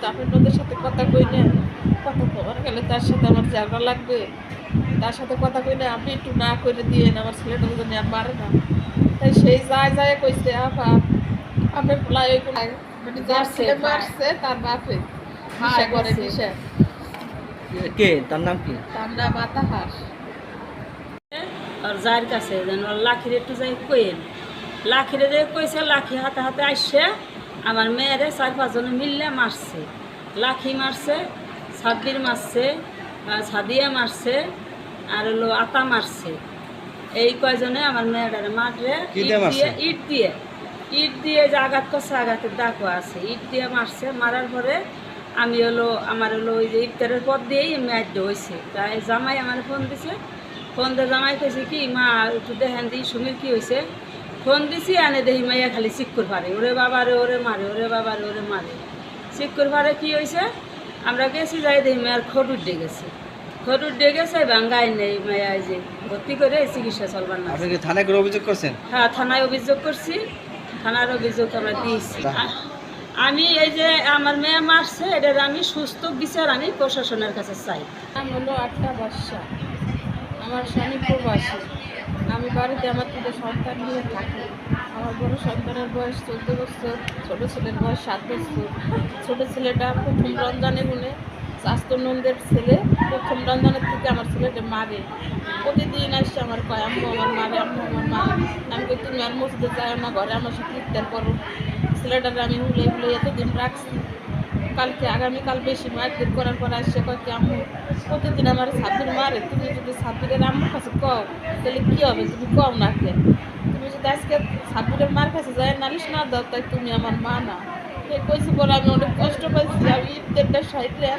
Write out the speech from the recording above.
তো আপনি ওদের সাথে কথা কই না। কথা কবার গেলে তার সাথে আমার ঝগড়া লাগবে। তার সাথে কথা কই না আপনি একটু না করে দিয়ে আমার ছেলেটা যদি আর মারে না। তাই সেই যায় যায় কইছে আপা আপনার প্লাই ওই কোন মানে যার ছেলে মারছে তার বাপে। দিশা করে। দিশা কে? তার নাম কি? তার নাম হাস আর যার কাছে যেন লাখির একটু যাই কইেন লাখিরে যে কইছে লাখি হাতে হাতে আসছে আমার মেয়েরে চার পাঁচজনে মিললে মারছে। লাখি মারছে সাব্বির মারছে সাদিয়া মারছে আর হলো আতা মারছে। এই কয়জনে আমার মেয়েটারে মারলে ইট দিয়ে ইট দিয়ে। যে আঘাত করছে আঘাতের দাগও আছে। ইট দিয়ে মারছে মারার পরে আমি হলো আমার হলো ওই যে ইফতারের পর দিয়েই ম্যাচ হয়েছে তাই জামাই আমার ফোন দিছে। ফোন দিয়ে জামাই কইছে কি মা একটু দেখেন দিই সুমির কি হয়েছে ফোন দিছি আনে দেখি মাইয়া খালি চিক্কুর পারে ওরে বাবারে ওরে মারে ওরে বাবা রে ওরে মারে চিক্কুর পারে কি হয়েছে আমরা গেছি যাই দেখি মায়ের খোট উঠে গেছে। খোট উঠে গেছে ভাঙ্গাই নেই মায়া এই যে ভর্তি করে চিকিৎসা চলবার না আপনি থানায় করে অভিযোগ করছেন? হ্যাঁ থানায় অভিযোগ করছি। থানার অভিযোগ আমরা দিয়েছি। আমি এই যে আমার মেয়ে মারছে এটার আমি সুস্থ বিচার আমি প্রশাসনের কাছে চাই। হলো আটটা বাদশা আমার স্বামী প্রবাসী। আমি বাড়িতে আমার দুটো সন্তান নিয়ে থাকি। আমার বড় সন্তানের বয়স চোদ্দ বছর, ছোট ছেলের বয়স সাত বছর। ছোট ছেলেটা প্রথম রমজানে গুনে স্বাস্থ্য নন্দের ছেলে, প্রথম রমজানের থেকে আমার ছেলেটা মারে। প্রতিদিন আসছে আমার কয়, আম্মু, আমার মারে আম্মু, আমার মারে আমি কই, তুমি আর মসজিদে যাও না, ঘরে আমার সাথে ইফতার করো। ছেলেটাকে আমি হুলে হুলে এতদিন রাখছি। কালকে, আগামীকাল বেশি মায়ের মারপিট করার পর আসছে, কয় কি আম্মু, প্রতিদিন আমার সাবির মারে তুমি যদি সাবিরের আম্মুর কাছে কও, তাহলে কী হবে? তুমি কও না কে তুমি যদি আজকে সাবিরের মার কাছে যায়, নালিশ না দাও, তাই তুমি আমার মা না। সে কইছি বলে, আমি অনেক কষ্ট পাইছি, আমি ঈদের সাইডে